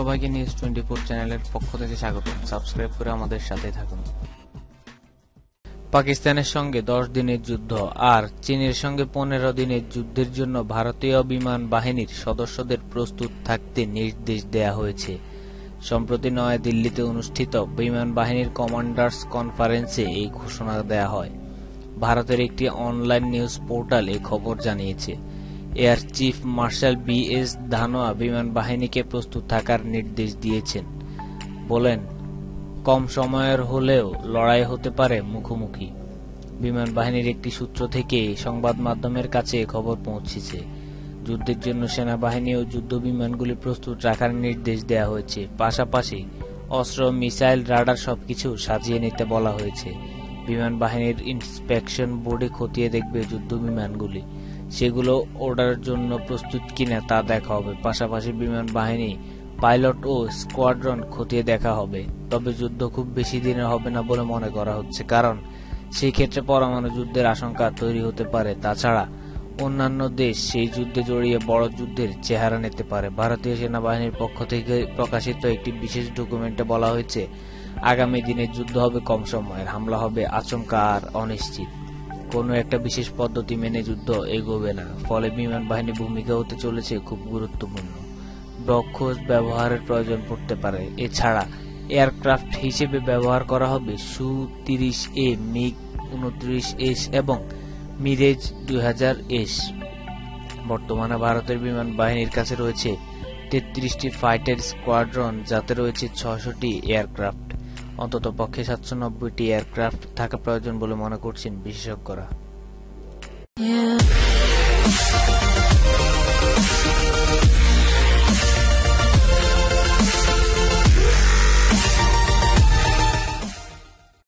সবাইকে news twenty four চ্যানেলের পক্ষ থেকে স্বাগত। সাবস্ক্রাইব করে আমাদের সাথে থাকুন। পাকিস্তানের সঙ্গে দশ দিনের যুদ্ধ আর চীনের সঙ্গে পনেরো দিনের যুদ্ধের জন্য ভারতীয় বিমান বাহিনীর সদস্যদের প্রস্তুত থাকতে নির্দেশ দেয়া হয়েছে। সম্প্রতি নয়াদিল্লিতে অনুষ্ঠিত বিমান বাহিনীর কমান্ডার্স কনফারেন্সে এই ঘোষণা দেয়া হয়। ভারতের একটি অনলাইন নিউজ পোর্টাল এই খবর জানিয়েছে। Air chief marshal B S Dhanoa বিমান বাহিনীকে প্রস্তুত থাকার নির্দেশ দিয়েছেন। বলেন, কম সময়ের হলেও লড়াই হতে পারে মুখোমুখি। বিমান বাহিনীর একটি সূত্র থেকে সংবাদ মাধ্যমের কাছে খবর পৌঁছেছে। যুদ্ধের জন্য সেনাবাহিনী ও যুদ্ধ বিমানগুলি প্রস্তুত রাখার নির্দেশ দেওয়া হয়েছে। পাশাপাশি অস্ত্র, মিসাইল, রাডার সবকিছু সাজিয়ে নিতে বলা হয়েছে। বিমান বাহিনীর ইন্সপেকশন বোর্ডে খতিয়ে দেখবে যুদ্ধ বিমানগুলি সেগুলো ওড়ার জন্য প্রস্তুত কিনা তা দেখা হবে। পাশাপাশি বিমান বাহিনী পাইলট ও স্কোয়াড্রন খতিয়ে দেখা হবে। তবে যুদ্ধ খুব বেশি দিনের হবে না বলে মনে করা হচ্ছে। কারণ, সেই ক্ষেত্রে পরমাণু যুদ্ধের আশঙ্কা তৈরি হতে পারে। তাছাড়া, অন্যান্য দেশ সেই যুদ্ধে জড়িয়ে বড় যুদ্ধের চেহারা নিতে পারে। ভারতীয় সেনাবাহিনীর পক্ষ থেকে প্রকাশিত একটি বিশেষ ডকুমেন্টে বলা হয়েছে আগামী দিনে যুদ্ধ হবে কম সময়ের, হামলা হবে আচমকা আর অনিশ্চিত। কোনো একটা বিশেষ পদ্ধতি মেনে যুদ্ধ এগোবে না, ফলে বিমান বাহিনী ভূমিকা হতে চলেছে খুব গুরুত্বপূর্ণ। ব্রক্ষোজ ব্যবহারের প্রয়োজন পড়তে পারে। এছাড়া, এয়ারক্রাফট হিসেবে ব্যবহার করা হবে সু তিরিশ এ, মিগ উনত্রিশ এস এবং মিরেজ দুই হাজার এস। বর্তমানে ভারতের বিমান বাহিনীর কাছে রয়েছে তেত্রিশটি ফাইটার স্কোয়াড্রন, যাতে রয়েছে ছশোটি এয়ারক্রাফট। অন্তত পক্ষে সাতশো নব্বইটি এয়ারক্রাফট থাকা প্রয়োজন বলে মনে করছেন বিশেষজ্ঞরা.